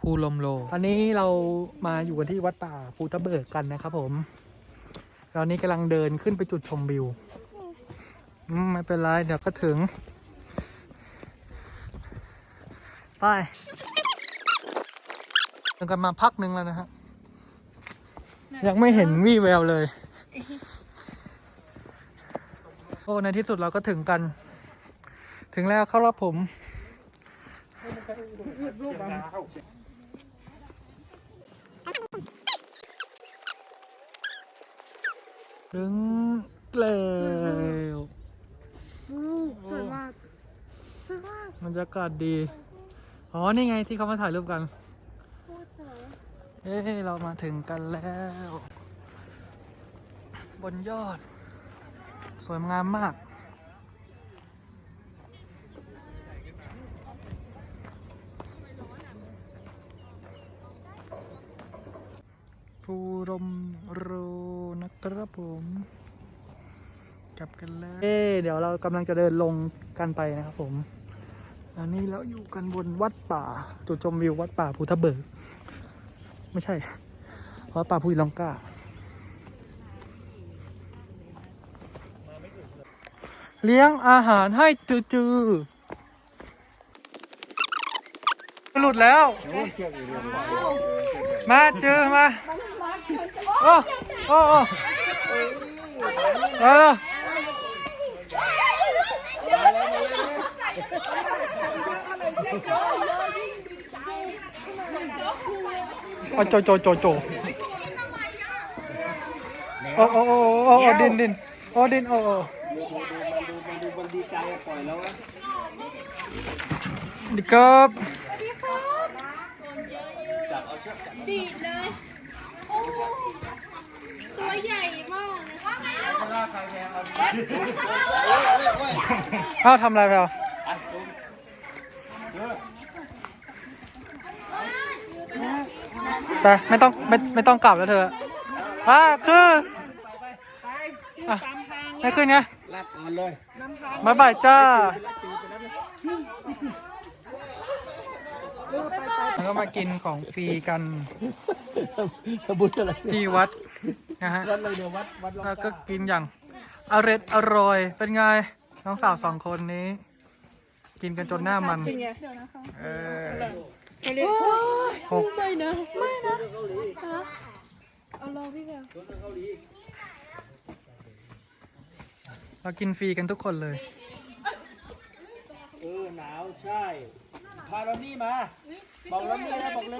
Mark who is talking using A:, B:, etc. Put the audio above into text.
A: ภูลมโล อันนี้เรามาอยู่กันที่วัดป่าภูตะเบิกกันนะครับผม ตอนนี้กำลังเดินขึ้นไปจุดชมวิวไม่เป็นไร เดี๋ยวก็ถึง ไปเดินกันมาพักหนึ่งแล้วนะฮะ ยังไม่เห็นวี่แววเลย โอ้ ในที่สุดเราก็ถึงกัน ถึงแล้วครับผม ถึงแล้ว
B: สวยมากสวยมาก
A: บรรยากาศดี อ๋อ นี่ไงที่เขามาถ่ายรูปกัน
B: โคตรสวย
A: เอ้เรามาถึงกันแล้ว บนยอด สวยงามมาก ภูรมโรนะ ครับผมกลับกันแล้ว เอ้เดี๋ยวเรากำลังจะเดินลงกันไปนะครับผมอันนี้เราอยู่กันบนวัดป่า จุดชมวิววัดป่าภูทะเบิก ไม่ใช่วัดป่าภูลองกาเลี้ยงอาหารให้จือจือหลุดแล้ว มาเจอมา โอ้โอ้ เออโอ้โจโจโจโจโอ้โอ้โอ้โอ้โอ้ดินดินโอ้ดินโอ้โอ้ดีครับ
B: ดีดเลยโอ้ตัวใหญ่มาก เลย
A: อ้าวทำอะไรไปอะไปไม่ต้องไม่ไม่ต้องกลับแล้วเธออะคืออะไม่ขึ้นไง
C: ลากอ่อนเลย
A: บายบายจ้าแล้วก็มากินของฟรีกัน
C: ทำบุญอะไร
A: ที่วัด นะฮะ
C: วัดอะไรเนี่ยวัดวัดลอง
A: แล้วก็กินอย่างอร่อยอร่อย เป็นไง น้องสาวสองคนนี้ กินกันจนหน้ามัน
B: เป็นไงเดี๋ยวนะคะ
A: เออ
B: เร็ว
A: หก
B: ไม่นะ ไม่นะฮะเอารอพี่แวว
A: เรากินฟรีกันทุกคนเลย
C: เออหนาวใช่ พาเรานี่มา บอกเรานี่นะบอกเรา